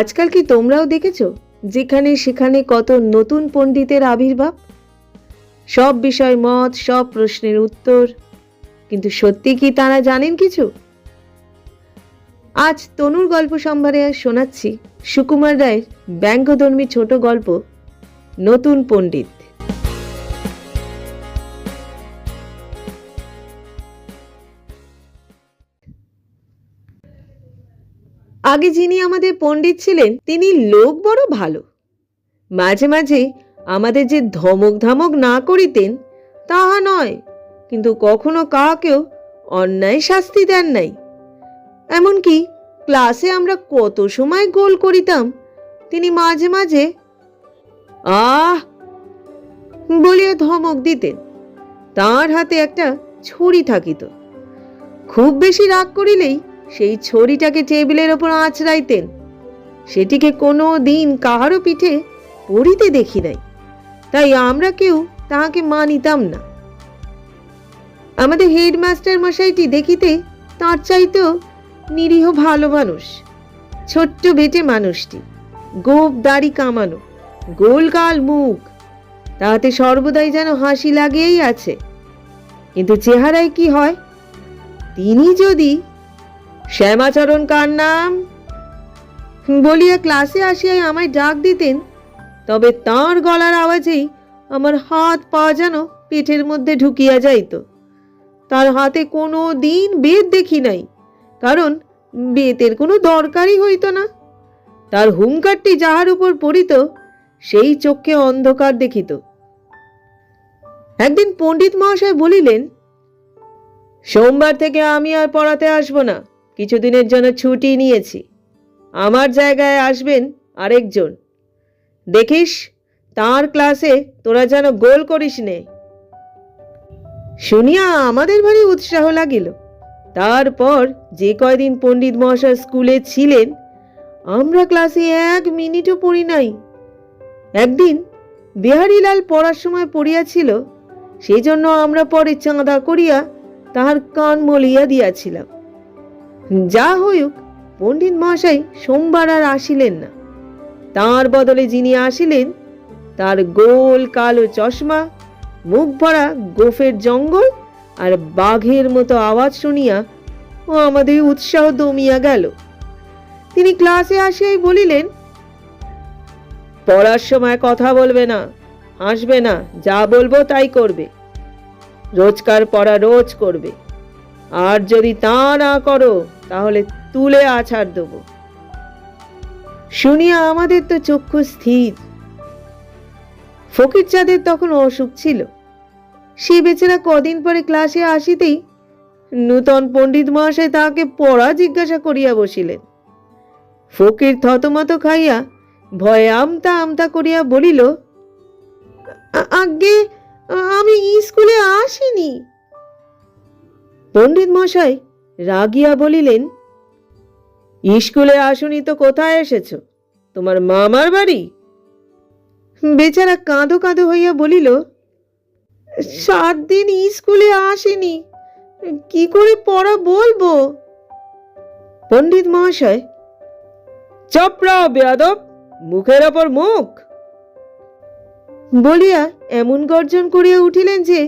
আজকাল কি তোমরাও দেখেছ? যেখানে সেখানে কত নতুন পণ্ডিতের আবির্ভাব? সব বিষয় মত, সব প্রশ্নের উত্তর। কিন্তু সত্যি কি তারা জানেন কিছু? আজ তনুর গল্প সম্ভারে শোনাচ্ছি সুকুমার রায়ের ব্যঙ্গধর্মী ছোট গল্প, নতুন পণ্ডিত। আগে যিনি আমাদের পণ্ডিত ছিলেন, তিনি লোক বড় ভালো। মাঝে মাঝে আমাদের যে ধমক ধামক না করিতেন, তাহা নয়, কিন্তু কখনো কাকেও অন্যায় শাস্তি দেন নাই। এমনকি ক্লাসে আমরা কত সময় গোল করিতাম, তিনি মাঝে মাঝে আহ! বলিয়া ধমক দিতেন। তার হাতে একটা ছড়ি থাকিত। খুব বেশি রাগ করিলেই সেই ছড়িটাকে টেবিলের ওপর আঁচড়াইতেন। সেটিকে কোনো দিন কাহারও পিঠে পড়িতে দেখি নাই। তাই আমরা কেউ তাহাকে মানিতাম না। আমাদের হেডমাস্টার মশাইটি দেখিতে তার চাইতেও নিরীহ ভালো মানুষ, ছোট্ট বেটে মানুষটি, গোপ দাড়ি কামানো গোলগাল মুখ, তাহাতে সর্বদাই যেন হাসি লাগিয়েই আছে। কিন্তু চেহারায় কি হয়? তিনি যদি শ্যামাচরণ কার নাম? বলিয়া ক্লাসে আসিয়াই আমায় ডাক দিতেন, তবে তাঁর গলার আওয়াজেই আমার হাত পা যেন পেটের মধ্যে ঢুকিয়া যাইত। তার হাতে কোনো দিন বেদ দেখি নাই, কারণ বেতের কোনো দরকারই হইত না। তার হুঙ্কারটি যাহার উপর পড়িত, সেই চোখে অন্ধকার দেখিত। একদিন পণ্ডিত মহাশয় বলিলেন, সোমবার থেকে আমি আর পড়াতে আসব না। কিছুদিনের জন্য ছুটি নিয়েছি। আমার জায়গায় আসবেন আরেকজন। দেখিস, তার ক্লাসে তোরা যেন গোল করিস নে। শুনিয়া আমাদের ভারী উৎসাহ লাগিল। তারপর যে কয়দিন পণ্ডিত মহাশয় স্কুলে ছিলেন, আমরা ক্লাসে এক মিনিটও পড়ি নাই। একদিন বিহারীলাল পড়ার সময় পড়িয়াছিল সেই জন্য আমরা পরে চাঁদা করিয়া তাহার কান মলিয়া দিয়াছিলাম। যা হইউক পণ্ডিত মহাশয় সোমবার আর আসিলেন না। তাঁর বদলে যিনি আসিলেন, তার গোল কালো চশমা, মুখ ভরা গোফের জঙ্গল আর বাঘের মতো আওয়াজ শুনিয়া ও আমাদের উৎসাহ দমিয়া গেল। তিনি ক্লাসে আসিয়াই বলিলেন, পড়ার সময় কথা বলবে না, হাসবে না, যা বলব তাই করবে। রোজকার পড়া রোজ করবে। আর যদি তা না করো, তাহলে তুলে আছাড় দেব। শুনিয়া আমাদের তো চক্ষু স্থির। ফকির চাঁদের তখন অসুখ ছিল। সে বেচারা কদিন পরে ক্লাসে আসিতেই নূতন পণ্ডিত মহাশয় তাহাকে পড়া জিজ্ঞাসা করিয়া বসিলেন। ফকির থতমত খাইয়া ভয়ে আমতা আমতা করিয়া বলিল "আ- আজ্ঞে আমি স্কুলে আসিনি। পণ্ডিত মশাই রাগিয়া বলিলেন স্কুলে আসুনি তো কোথায় এসেছ? তোমার মামার বাড়ি? বেচারা কাঁদো কাঁদো হইয়া বলিল, সাত দিন স্কুলে আসেনি, কি করে পড়া বলব? পণ্ডিত মহাশয় চপড়া বেয়াদব, মুখের ওপর মুখ। বলিয়া এমন গর্জন করিয়া উঠিলেন যে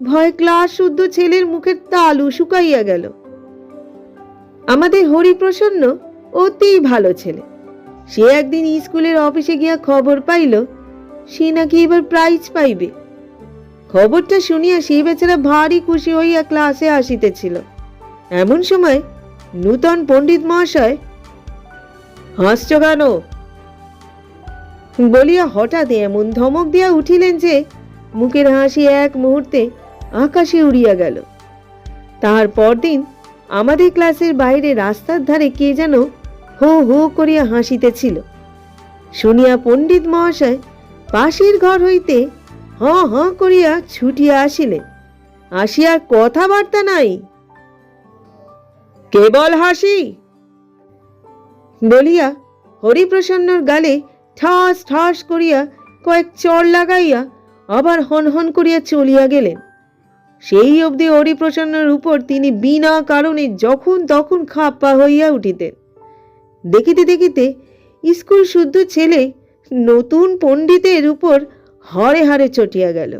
ভয় ক্লাস শুদ্ধ ছেলের মুখের তালু শুকাইয়া গেল। আমাদের হরিপ্রসন্ন অতি ভালো ছেলে। সে একদিন স্কুলের অফিসে গিয়া খবর পাইল, সে নাকি এবার প্রাইজ পাইবে। খবরটা শুনিয়া সে বেচারা ভারী খুশি হইয়া ক্লাসে আসিতেছিল। এমন সময় নূতন পণ্ডিত মহাশয়, হাসছ কেন? বলিয়া হঠাৎ এমন ধমক দিয়া উঠিলেন যে, মুখের হাসি এক মুহূর্তে আকাশে উড়িয়া গেল। তাহার পরদিন আমাদের ক্লাসের বাইরে রাস্তার ধারে কে যেন হো হো করিয়া হাসিতেছিল। শুনিয়া পণ্ডিত মহাশয় পাশের ঘর হইতে হ হ করিয়া ছুটিয়া আসিলেন। আসিয়া কথাবার্তা নাই। কেবল হাসি। বলিয়া হরিপ্রসন্নর গালে ঠাস ঠাস করিয়া কয়েক চড় লাগাইয়া আবার হন হন করিয়া চলিয়া গেলেন। সেই অবধি হরিপ্রসন্নর উপর তিনি বিনা কারণে যখন তখন খাপ্পা হইয়া উঠিতেন। দেখিতে দেখিতে স্কুল শুদ্ধ ছেলে নতুন পণ্ডিতের উপর হরে হারে চটিয়া গেল।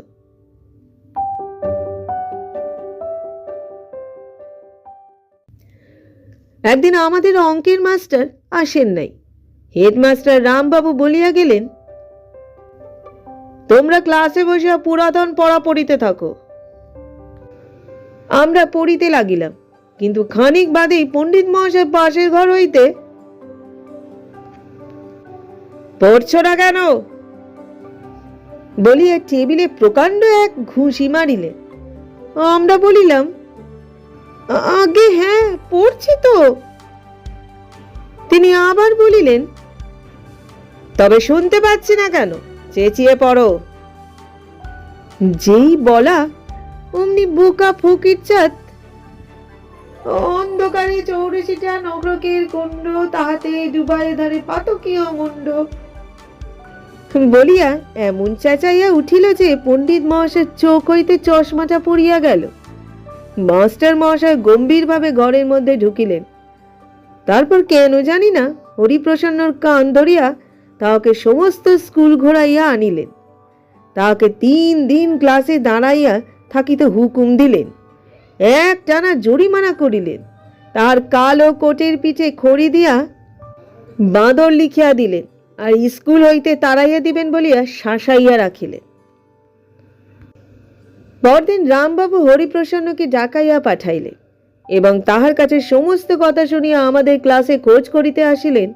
একদিন আমাদের অঙ্কের মাস্টার আসেন নাই। হেডমাস্টার রামবাবু বলিয়া গেলেন, তোমরা ক্লাসে বসিয়া পুরাতন পড়া পড়িতে থাকো। আমরা পড়িতে লাগিলাম। কিন্তু খানিক বাদেই পণ্ডিত মহাশয় পাশের ঘর হইতে, পড়ছো না কেন? বলিয়া টেবিলে প্রকাণ্ড এক ঘুষি মারিলে। আমরা বলিলাম "আ- আগে হ্যাঁ পড়ছি তো। তিনি আবার বলিলেন, তবে শুনতে পাচ্ছি না কেন, চেঁচিয়ে পড়ো। যেই বলা অমনি বোকা ফকির চাঁদ। অন্ধকারে চৌরসিটা নগ্রকের কুণ্ড, তাহাতে ডুবায় ধারে পাতকীয় মুন্ড বলিয়া এমন চেঁচাইয়া উঠিল যে পণ্ডিত মহাশয়ের চোখ হইতে চশমাটা পড়িয়া গেল। মাস্টার মহাশয় গম্ভীরভাবে ঘরের মধ্যে ঢুকিলেন। তারপর কেন জানি না, হরিপ্রসন্নর কান ধরিয়া তাহাকে সমস্ত স্কুল ঘোরাইয়া আনিলেন। তাহাকে তিন দিন ক্লাসে দাঁড়াইয়া থাকিতে হুকুম দিলেন। এক টানা জরিমানা করিলেন। তার কালো কোটের পিঠে খড়ি দিয়া বাঁদর লিখিয়া দিলেন আর স্কুল হইতে তাড়াইয়া দিবেন বলিয়া শাসাইয়া রাখিলেন। পরদিন রামবাবু হরিপ্রসন্নকে ডাকাইয়া পাঠাইলেন এবং তাহার কাছে সমস্ত কথা শুনিয়া আমাদের ক্লাসে খোঁজ করিতে আসিলেন।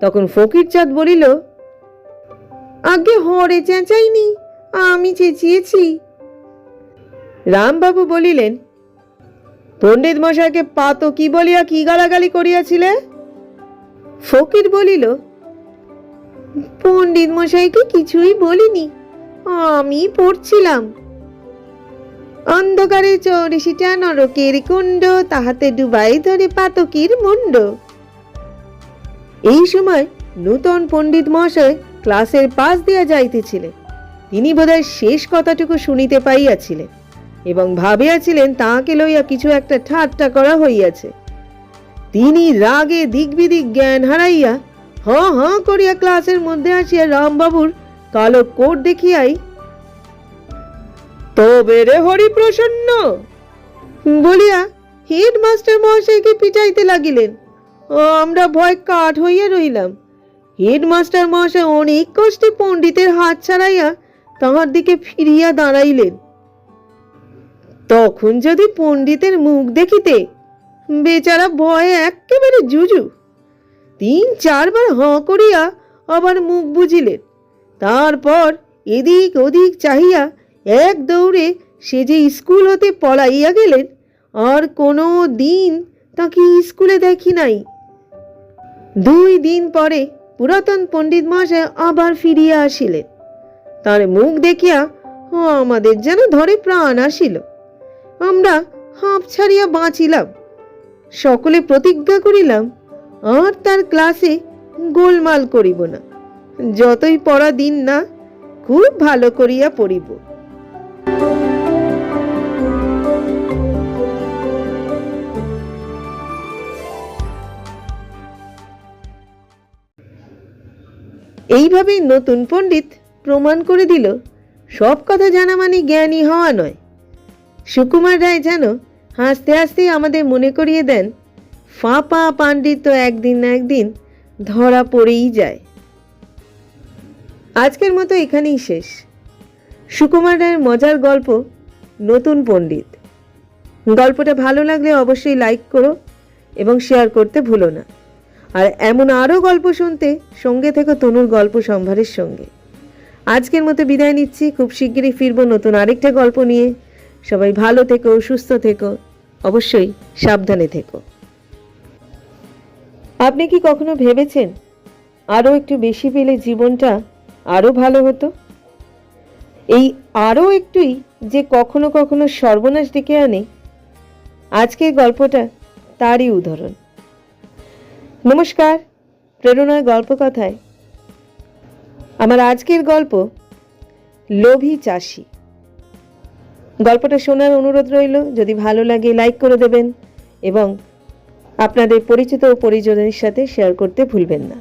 তখন ফকিরচাঁদ বলিল আগে হরে চেঁচাইনি, আমি চেঁচিয়েছি। রামবাবু বলিলেন, পণ্ডিত মশাইকে পাতো কি বলিয়া কি গালাগালি করিয়াছিলে? ফকির বলিল, পণ্ডিত মশাইকে কিছুই বলিনি, আমি পড়ছিলাম। অন্ধকারে চৌরিশিটা নরকের কুণ্ড, তাহাতে ডুবাই ধরে পাতকির মুন্ড এই সময় নূতন পণ্ডিত মহাশয় ক্লাসের পাশ দিয়া যাইতেছিলেন। তিনি বোধহয় শেষ কথাটুকু শুনিতে পাইয়াছিলেন। এবং ভাবিয়াছিলেন তাহাকে লইয়া কিছু একটা ঠাট্টা করা হইয়াছে। তিনি রাগে দিকবিদিক জ্ঞান হারাইয়া হ হ করিয়া ক্লাসের মধ্যে আসিয়া রামবাবুর কালো কোট দেখিয়াই, তবে রে হরিপ্রসন্ন! বলিয়া হেডমাস্টার মহাশয়কে পিটাইতে লাগিলেন। আমরা ভয় কাঠ হইয়া রইলাম। হেডমাস্টার মহাশয় অনেক কষ্টে পণ্ডিতের হাত ছাড়াইয়া তাহার দিকে ফিরিয়া দাঁড়াইলেন। তখন যদি পণ্ডিতের মুখ দেখিতে বেচারা ভয়ে একেবারে জুজু। তিন চারবার হাঁ করিয়া আবার মুখ বুঝিলেন। তারপর এদিক ওদিক চাহিয়া এক দৌড়ে সে যে স্কুল হতে পলাইয়া গেলেন, আর কোনো দিন তাকে স্কুলে দেখি নাই। দুই দিন পরে পুরাতন পণ্ডিত মহাশয় আবার ফিরিয়া আসিলেন। তার মুখ দেখিয়া আমাদের যেন ধরে প্রাণ আসিল। আমরা হাঁপ ছাড়িয়া বাঁচিলাম। সকলে প্রতিজ্ঞা করিলাম, আর তার ক্লাসে গোলমাল করিব না। যতই পড়া দিন না, খুব ভালো করিয়া পড়িব। এইভাবেই নতুন পণ্ডিত প্রমাণ করে দিল, সব কথা জানা মানে জ্ঞানী হওয়া নয়। সুকুমার রায় যেন হাসতে হাসতেই আমাদের মনে করিয়ে দেন, ফাঁপা পাণ্ডিত তো একদিন না একদিন ধরা পড়েই যায়। আজকের মতো এখানেই শেষ। সুকুমার রায়ের মজার গল্প, নতুন পণ্ডিত। গল্পটা ভালো লাগলে অবশ্যই লাইক করো এবং শেয়ার করতে ভুলো না। আর এমন আরও গল্প শুনতে সঙ্গে থেকো তনুর গল্প সম্ভারের সঙ্গে। আজকের মতো বিদায় নিচ্ছি। খুব শিগগিরই ফিরবো নতুন আরেকটা গল্প নিয়ে। সবাই ভালো থেকো, সুস্থ থেকো, অবশ্যই সাবধানে থেকো। আপনি কি কখনো ভেবেছেন আরও একটু বেশি পেলে জীবনটা আরও ভালো হতো? এই আরও একটুই যে কখনো কখনো সর্বনাশ ডেকে আনে, আজকের গল্পটা তারই উদাহরণ। নমস্কার, প্রেরণার গল্প কথায় আমার আজকের গল্প, লোভী চাষি। গল্পটা শোনার অনুরোধ রইল। যদি ভালো লাগে লাইক করে দেবেন এবং আপনাদের পরিচিত ও পরিজনের সাথে শেয়ার করতে ভুলবেন না।